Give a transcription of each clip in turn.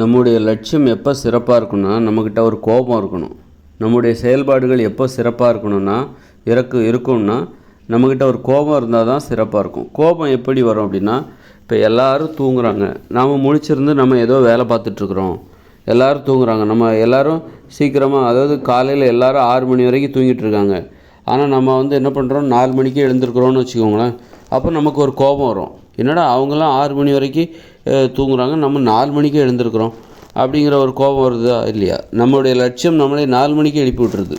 நம்முடைய லட்சியம் எப்போ சிறப்பாக இருக்கணும்னா நம்மக்கிட்ட ஒரு கோபம் இருக்கணும். நம்முடைய செயல்பாடுகள் எப்போ சிறப்பாக இருக்கணும்னா இறக்கு இருக்கும்னா நம்மக்கிட்ட ஒரு கோபம் இருந்தால் தான் சிறப்பாக இருக்கும். கோபம் எப்படி வரும் அப்படின்னா இப்போ எல்லோரும் தூங்குறாங்க. நாம் முழிச்சிருந்து நம்ம ஏதோ வேலை பார்த்துட்ருக்குறோம் எல்லாரும் தூங்குறாங்க. நம்ம எல்லோரும் சீக்கிரமாக அதாவது காலையில் எல்லாரும் ஆறு மணி வரைக்கும் தூங்கிட்டு இருக்காங்க. ஆனால் நம்ம வந்து என்ன பண்ணுறோம் நாலு மணிக்கு எழுந்திருக்கிறோன்னு வச்சுக்கோங்களேன். அப்போ நமக்கு ஒரு கோபம் வரும். என்னடா அவங்களாம் ஆறு மணி வரைக்கும் தூங்குறாங்க. நம்ம நாலு மணிக்கே எழுந்திருக்கிறோம். அப்படிங்கிற ஒரு கோபம் வருதா? இல்லையா? நம்மளுடைய லட்சியம் நம்மளே நாலு மணிக்கு எழுப்பி விட்டுருது.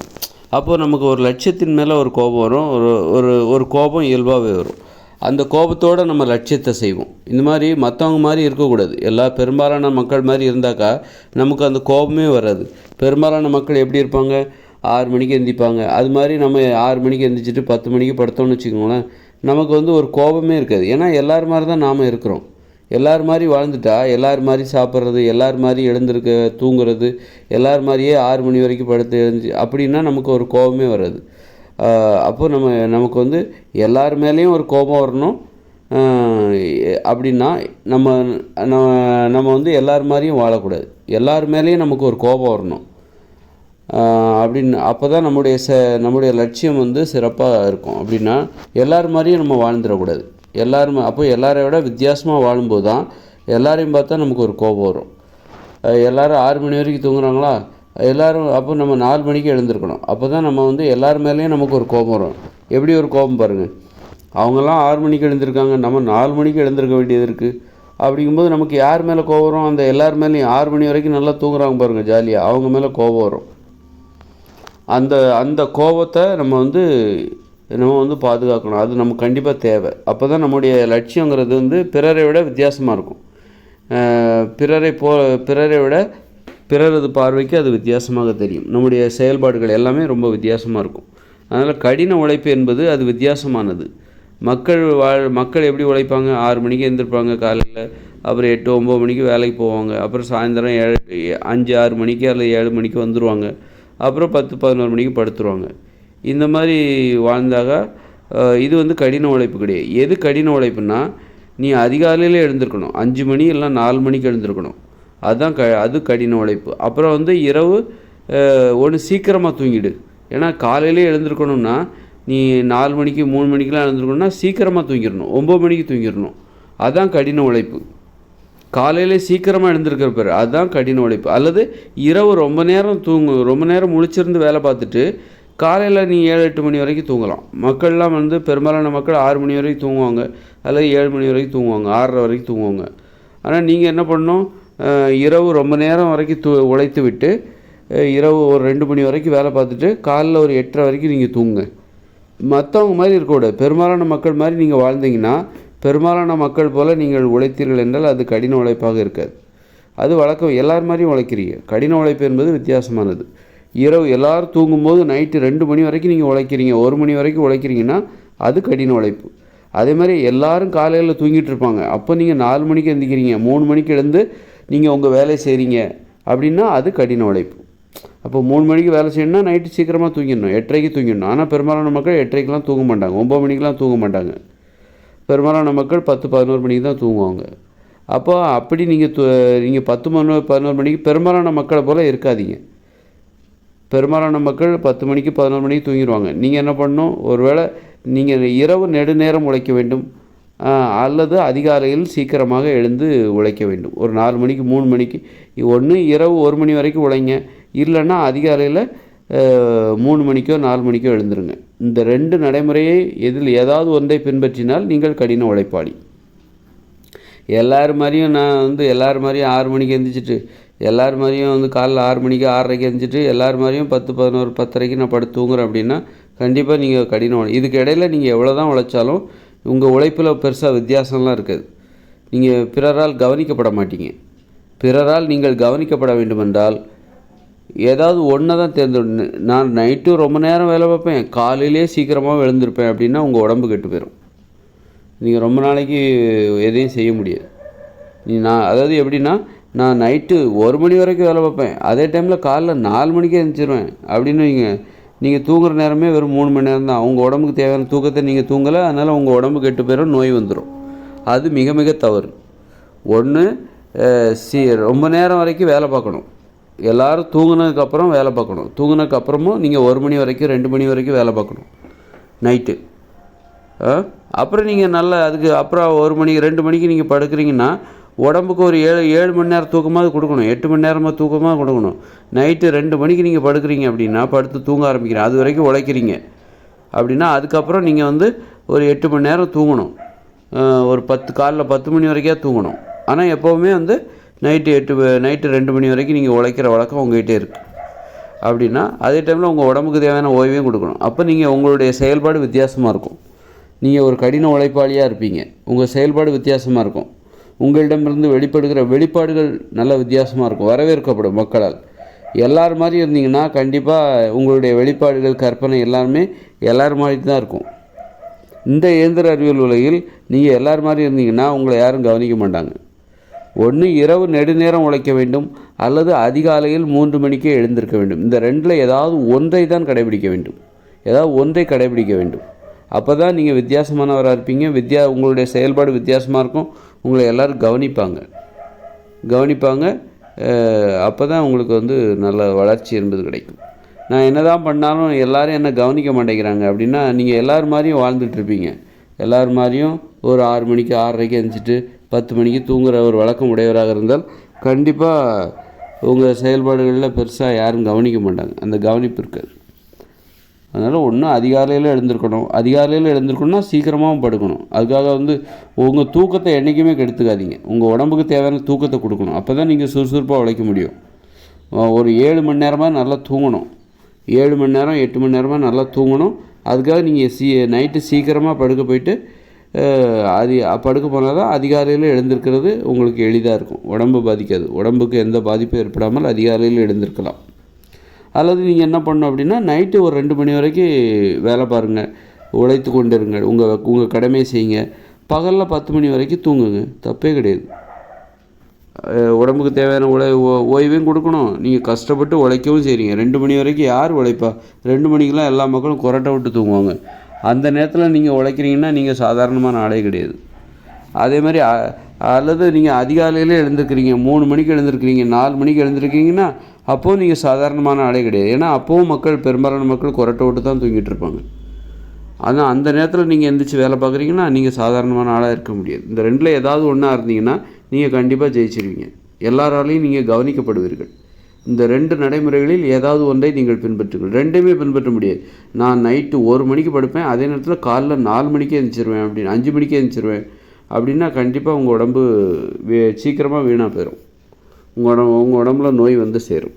அப்போது நமக்கு ஒரு லட்சியத்தின் மேலே ஒரு கோபம் வரும். ஒரு ஒரு ஒரு கோபம் இயல்பாகவே வரும். அந்த கோபத்தோடு நம்ம லட்சியத்தை செய்வோம். இந்த மாதிரி மற்றவங்க மாதிரி இருக்கக்கூடாது. எல்லா பெரும்பாலான மக்கள் மாதிரி இருந்தாக்கா நமக்கு அந்த கோபமே வராது. பெரும்பாலான மக்கள் எப்படி இருப்பாங்க? ஆறு மணிக்கு எந்திரிப்பாங்க அது மாதிரி நம்ம ஆறு மணிக்கு எந்திரிச்சிட்டு பத்து மணிக்கு படுத்தோம்னு வச்சுக்கோங்களேன் நமக்கு வந்து ஒரு கோபமே இருக்காது. ஏன்னா எல்லோரும் மாதிரி தான் நாம் இருக்கிறோம். எல்லார் மாதிரி வாழ்ந்துட்டா எல்லார் மாதிரி சாப்பிட்றது எல்லார் மாதிரி எழுந்திருக்க தூங்குறது எல்லார் மாதிரியே ஆறு மணி வரைக்கும் படுத்து எழுந்து அப்படின்னா நமக்கு ஒரு கோபமே வராது. அப்போது நம்ம நமக்கு வந்து எல்லார் மேலேயும் ஒரு கோபம் வரணும். அப்படின்னா நம்ம நம்ம நம்ம வந்து எல்லார் மாதிரியும் வாழக்கூடாது. எல்லார் மேலேயும் நமக்கு ஒரு கோபம் வரணும். அப்படின்னு அப்போ தான் நம்முடைய ச நம்முடைய லட்சியம் வந்து சிறப்பாக இருக்கும். அப்படின்னா எல்லார் மாதிரியும் நம்ம வாழ்ந்துடக்கூடாது. எல்லாருமே அப்போ எல்லாரையும் விட வித்தியாசமாக வாழும்போது தான் எல்லாரையும் பார்த்தா நமக்கு ஒரு கோபம் வரும். எல்லோரும் ஆறு மணி வரைக்கும் தூங்குறாங்களா? எல்லோரும் அப்போ நம்ம நாலு மணிக்கு எழுந்திருக்கணும். அப்போ தான் நம்ம வந்து எல்லார் மேலேயும் நமக்கு ஒரு கோபம் வரும். எப்படி ஒரு கோபம் பாருங்கள் அவங்கெல்லாம் ஆறு மணிக்கு எழுந்திருக்காங்க நம்ம நாலு மணிக்கு எழுந்திருக்க வேண்டியது இருக்குது அப்படிங்கும்போது நமக்கு யார் மேலே கோபம் வரும்? அந்த எல்லார் மேலேயும் ஆறு மணி வரைக்கும் நல்லா தூங்குறாங்க பாருங்கள் ஜாலியாக அவங்க மேலே கோபம் வரும். அந்த அந்த கோபத்தை நம்ம வந்து நம்ம வந்து பாதுகாக்கணும். அது நமக்கு கண்டிப்பாக தேவை. அப்போ தான் நம்முடைய லட்சியங்கிறது வந்து பிறரை விட வித்தியாசமாக இருக்கும். பிறரை போ பிறரை விட பிறரது பார்வைக்கு அது வித்தியாசமாக தெரியும். நம்முடைய செயல்பாடுகள் எல்லாமே ரொம்ப வித்தியாசமாக இருக்கும். அதனால் கடின உழைப்பு என்பது அது வித்தியாசமானது. மக்கள் வாழ் மக்கள் எப்படி உழைப்பாங்க? ஆறு மணிக்கு எழுந்திருப்பாங்க காலையில் அப்புறம் எட்டு ஒம்பது மணிக்கு வேலைக்கு போவாங்க. அப்புறம் சாயந்தரம் ஏழு அஞ்சு ஆறு மணிக்கு அல்லது ஏழு மணிக்கு வந்துடுவாங்க அப்புறம் பத்து பதினோரு மணிக்கு படுத்துருவாங்க. இந்த மாதிரி வாழ்ந்தாக இது வந்து கடின உழைப்பு கிடையாது. எது கடின உழைப்புன்னா நீ அதிகாலையில் எழுந்திருக்கணும். அஞ்சு மணி இல்லை நாலு மணிக்கு எழுந்திருக்கணும். அதுதான் க அது கடின உழைப்பு. அப்புறம் வந்து இரவு ஒன்று சீக்கிரமாக தூங்கிடு. ஏன்னா காலையிலே எழுந்திருக்கணும்னா நீ நாலு மணிக்கு மூணு மணிக்கெலாம் எழுந்திருக்கணும்னா சீக்கிரமாக தூங்கிடணும். ஒம்பது மணிக்கு தூங்கிடணும். அதுதான் கடின உழைப்பு. காலையிலே சீக்கிரமாக எழுந்திருக்கிற பேர் அதுதான் கடின உழைப்பு. அல்லது இரவு ரொம்ப நேரம் தூங்கு ரொம்ப நேரம் முழிச்சிருந்து வேலை பார்த்துட்டு காலையில் நீ ஏழு எட்டு மணி வரைக்கும் தூங்கலாம். மக்கள்லாம் வந்து பெரும்பாலான மக்கள் ஆறு மணி வரைக்கும் தூங்குவாங்க. அல்லது ஏழு மணி வரைக்கும் தூங்குவாங்க. ஆறரை வரைக்கும் தூங்குவாங்க. ஆனால் நீங்கள் என்ன பண்ணணும்? இரவு ரொம்ப நேரம் வரைக்கும் தூ உழைத்து விட்டு இரவு ஒரு ரெண்டு மணி வரைக்கும் வேலை பார்த்துட்டு காலைல ஒரு எட்டரை வரைக்கும் நீங்கள் தூங்குங்க. மற்றவங்க மாதிரி இருக்கக்கூடாது பெரும்பாலான மக்கள் மாதிரி நீங்கள் வாழ்ந்தீங்கன்னா பெரும்பாலான மக்கள் போல் நீங்கள் உழைத்தீர்கள் என்றால் அது கடின உழைப்பாக இருக்காது. அது வழக்கம். எல்லார் மாதிரியும் உழைக்கிறீங்க. கடின உழைப்பு என்பது வித்தியாசமானது. இரவு எல்லோரும் தூங்கும்போது நைட்டு ரெண்டு மணி வரைக்கும் நீங்கள் உழைக்கிறீங்க. ஒரு மணி வரைக்கும் உழைக்கிறீங்கன்னா அது கடின உழைப்பு. அதே மாதிரி எல்லோரும் காலையில் தூங்கிட்டு இருப்பாங்க. அப்போ நீங்கள் நாலு மணிக்கு எழுந்திக்கிறீங்க மூணு மணிக்கு எழுந்து நீங்கள் உங்கள் வேலையை செய்கிறீங்க அப்படின்னா அது கடின உழைப்பு. அப்போ மூணு மணிக்கு வேலை செய்யணும்னா நைட்டு சீக்கிரமாக தூங்கிடணும். எட்டரைக்கு தூங்கிடணும். ஆனால் பெரும்பாலான மக்கள் எட்டரைக்கெலாம் தூங்க மாட்டாங்க. ஒம்பது மணிக்கெலாம் தூங்க மாட்டாங்க. பெரும்பாலான மக்கள் பத்து பதினோரு மணிக்கு தான் தூங்குவாங்க. அப்போ அப்படி நீங்கள் நீங்கள் பத்து பதினோரு பதினோரு மணிக்கு பெரும்பாலான மக்களை போல் இருக்காதீங்க. பெரும்பாலான மக்கள் பத்து மணிக்கு பதினோரு மணிக்கு தூங்கிடுவாங்க. நீங்கள் என்ன பண்ணணும்? ஒருவேளை நீங்கள் இரவு நெடுநேரம் உழைக்க வேண்டும். அல்லது அதிகாலையில் சீக்கிரமாக எழுந்து உழைக்க வேண்டும். ஒரு நாலு மணிக்கு மூணு மணிக்கு ஒன்று இரவு ஒரு மணி வரைக்கும் உழைங்க. இல்லைன்னா அதிகாலையில் மூணு மணிக்கோ நாலு மணிக்கோ எழுந்துருங்க. இந்த ரெண்டு நடைமுறையை எதில் ஏதாவது ஒன்றை பின்பற்றினால் நீங்கள் கடின உழைப்பாளி. எல்லார் மாதிரியும் நான் வந்து எல்லார் மாதிரியும் ஆறு மணிக்கு எழுந்திரிச்சிட்டு எல்லார் மாதிரியும் வந்து காலைல ஆறு மணிக்கு ஆறரைக்கு எந்திரிச்சிட்டு எல்லார் மாதிரியும் பத்து பதினோரு பத்தரைக்கு நான் படுத்து தூங்குறேன் அப்படின்னா கண்டிப்பாக நீங்கள் கடின உழை இதுக்கு இடையில் நீங்கள் எவ்வளோ தான் உழைச்சாலும் உங்கள் உழைப்பில் பெருசாக வித்தியாசம்லாம் இருக்காது. நீங்கள் பிறரால் கவனிக்கப்பட மாட்டீங்க. பிறரால் நீங்கள் கவனிக்கப்பட வேண்டுமென்றால் ஏதாவது ஒன்றை தான் தேர்ந்தெடு நான் நைட்டும் ரொம்ப நேரம் வேலை பார்ப்பேன் காலையிலே சீக்கிரமாக எழுந்திருப்பேன் அப்படின்னா உங்கள் உடம்பு கெட்டு போயிடும் நீங்கள் ரொம்ப நாளைக்கு எதையும் செய்ய முடியாது. நீ நான் அதாவது எப்படின்னா நான் நைட்டு ஒரு மணி வரைக்கும் வேலை பார்ப்பேன். அதே டைமில் காலைல நாலு மணிக்கே எழுந்திருவேன் அப்படின்னு நீங்கள் நீங்கள் தூங்குற நேரமே வெறும் மூணு மணி நேரம் தான். உங்கள் உடம்புக்கு தேவையான தூக்கத்தை நீங்கள் தூங்கலை அதனால் உங்கள் உடம்பு கெட்டு போயிடும் நோய் வந்துடும் அது மிக மிக தவறு. ஒன்று சி ரொம்ப நேரம் வரைக்கும் வேலை பார்க்கணும். எல்லோரும் தூங்கினதுக்கப்புறம் வேலை பார்க்கணும். தூங்கினதுக்கப்புறமும் நீங்கள் ஒரு மணி வரைக்கும் ரெண்டு மணி வரைக்கும் வேலை பார்க்கணும். நைட்டு. ஆ? அப்புறம் நீங்கள் நல்லா அதுக்கு அப்புறம் ஒரு மணி ரெண்டு மணிக்கு நீங்கள் படுக்கிறீங்கன்னா உடம்புக்கு ஒரு ஏழு ஏழு மணி நேரம் தூக்கமாவது கொடுக்கணும். எட்டு மணி நேரமாக தூக்கமாக கொடுக்கணும். நைட்டு ரெண்டு மணிக்கு நீங்கள் படுக்கிறீங்க அப்படின்னா படுத்து தூங்க ஆரம்பிக்கிறீங்க. அது வரைக்கும் உழைக்கிறீங்க. அப்படின்னா அதுக்கப்புறம் நீங்கள் வந்து ஒரு எட்டு மணி நேரம் தூங்கணும். ஒரு பத்து காலில் பத்து மணி வரைக்கும் தூங்கணும். ஆனால் எப்போவுமே வந்து நைட்டு எட்டு நைட்டு ரெண்டு மணி வரைக்கும் நீங்கள் உழைக்கிற வழக்கம் உங்ககிட்டே இருக்குது அப்படின்னா அதே டைமில் உங்கள் உடம்புக்கு தேவையான ஓய்வையும் கொடுக்கணும். அப்போ நீங்கள் உங்களுடைய செயல்பாடு வித்தியாசமாக இருக்கும். நீங்கள் ஒரு கடின உழைப்பாளியாக இருப்பீங்க. உங்கள் செயல்பாடு வித்தியாசமாக இருக்கும். உங்களிடமிருந்து வெளிப்படுகிற வெளிப்பாடுகள் நல்ல வித்தியாசமாக இருக்கும் வரவேற்கப்படும் மக்களால். எல்லார் மாதிரி இருந்தீங்கன்னா கண்டிப்பாக உங்களுடைய வெளிப்பாடுகள் கற்பனை எல்லாருமே எல்லார் மாதிரி தான் இருக்கும். இந்த இயந்திர அறிவியல் உலகில் நீங்கள் எல்லார் மாதிரி இருந்தீங்கன்னா உங்களை யாரும் கவனிக்க மாட்டாங்க. ஒன்று இரவு நெடுநேரம் உழைக்க வேண்டும் அல்லது அதிகாலையில் மூன்று மணிக்கே எழுந்திருக்க வேண்டும். இந்த ரெண்டில் ஏதாவது ஒன்றை தான் கடைபிடிக்க வேண்டும். ஏதாவது ஒன்றை கடைபிடிக்க வேண்டும். அப்போ தான் நீங்கள் வித்தியாசமானவராக இருப்பீங்க வித்தியா உங்களுடைய செயல்பாடு வித்தியாசமாக இருக்கும் உங்களை எல்லோரும் கவனிப்பாங்க. கவனிப்பாங்க அப்போ தான் உங்களுக்கு வந்து நல்ல வளர்ச்சி என்பது கிடைக்கும். நான் என்ன தான் பண்ணாலும் எல்லோரும் என்னை கவனிக்க மாட்டேங்கிறாங்க. அப்படின்னா நீங்கள் எல்லார் மாதிரியும் வாழ்ந்துட்டுருப்பீங்க எல்லார் மாதிரியும் ஒரு ஆறு மணிக்கு ஆறரைக்கு எழுந்துட்டு பத்து மணிக்கு தூங்குற ஒரு வழக்கம் உடையவராக இருந்தால் கண்டிப்பாக உங்கள் செயல்பாடுகளில் பெருசாக யாரும் கவனிக்க மாட்டாங்க. அந்த கவனிப்பு இருக்காது. அதனால் ஒன்று அதிகாலையில் எழுந்திருக்கணும். அதிகாலையில் எழுந்திருக்கணும்னா சீக்கிரமாகவும் படுக்கணும். அதுக்காக வந்து உங்கள் தூக்கத்தை என்றைக்குமே கெடுத்துக்காதீங்க. உங்கள் உடம்புக்கு தேவையான தூக்கத்தை கொடுக்கணும். அப்போ தான் நீங்கள் சுறுசுறுப்பாக உழைக்க முடியும். ஒரு ஏழு மணி நேரமாக நல்லா தூங்கணும். ஏழு மணி நேரம் எட்டு மணி நேரமாக நல்லா தூங்கணும். அதுக்காக நீங்கள் சீ நைட்டு சீக்கிரமாக படுக்க போயிட்டு அது படுக்க போனால் தான் அதிகாலையில் எழுந்திருக்கிறது உங்களுக்கு எளிதாக இருக்கும். உடம்பு பாதிக்காது. உடம்புக்கு எந்த பாதிப்பும் ஏற்படாமல் அதிகாலையில் எழுந்திருக்கலாம். அல்லது நீங்கள் என்ன பண்ணணும் அப்படின்னா நைட்டு ஒரு ரெண்டு மணி வரைக்கும் வேலை பாருங்கள் உழைத்து கொண்டு இருங்க உங்கள் உங்கள் கடமையை செய்யுங்க. பகலில் பத்து மணி வரைக்கும் தூங்குங்க. தப்பே கிடையாது. உடம்புக்கு தேவையான உழை ஓ- ஓய்வையும் கொடுக்கணும். நீங்கள் கஷ்டப்பட்டு உழைக்கவும் செய்கிறீங்க ரெண்டு மணி வரைக்கும் யார் உழைப்பா? ரெண்டு மணிக்கெலாம் எல்லா மக்களும் கொரட்டை விட்டு தூங்குவாங்க. அந்த நேரத்தில் நீங்கள் உழைக்கிறீங்கன்னா நீங்கள் சாதாரணமான ஆளே கிடையாது. அதே மாதிரி அ- அல்லது நீங்கள் அதிகாலையில் எழுந்திருக்கிறீங்க. மூணு மணிக்கு எழுந்திருக்கிறீங்க. நாலு மணிக்கு எழுந்திருக்கீங்கன்னா அப்போது நீங்கள் சாதாரணமான ஆளே கிடையாது. ஏன்னா அப்போவும் மக்கள் பெரும்பாலான மக்கள் கொரட்டை விட்டு தான் தூங்கிட்டு இருப்பாங்க. ஆனால் அந்த நேரத்தில் நீங்கள் எந்திரிச்சு வேலை பார்க்குறீங்கன்னா நீங்கள் சாதாரணமான ஆளாக இருக்க முடியாது. இந்த ரெண்டில் ஏதாவது ஒன்றா இருந்தீங்கன்னா நீங்கள் கண்டிப்பாக ஜெயிச்சிருவீங்க. எல்லாராலையும் நீங்கள் கவனிக்கப்படுவீர்கள். இந்த ரெண்டு நடைமுறைகளில் ஏதாவது ஒன்றை நீங்கள் பின்பற்றுங்கள். ரெண்டையுமே பின்பற்ற முடியாது. நான் நைட்டு ஒரு மணிக்கு படுப்பேன் அதே நேரத்தில் காலைல நாலு மணிக்கே எழுந்திரிச்சிருவேன் அப்படின்னு அஞ்சு மணிக்கே எழுந்திரிச்சிருவேன் அப்படின்னா கண்டிப்பாக உங்கள் உடம்பு வே சீக்கிரமாக வீணாக போயிடும் உங்கள் உடம்பு உங்கள் உடம்புல நோய் வந்து சேரும்.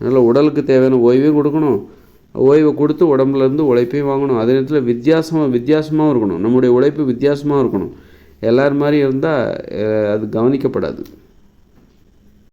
அதனால் உடலுக்கு தேவையான ஓய்வையும் கொடுக்கணும். ஓய்வை கொடுத்து உடம்புலேருந்து உழைப்பையும் வாங்கணும். அதே நேரத்தில் வித்தியாசமாக வித்தியாசமாகவும் இருக்கணும். நம்முடைய உழைப்பு வித்தியாசமாக இருக்கணும். எல்லார் மாதிரி இருந்தால் அது கவனிக்கப்படாது.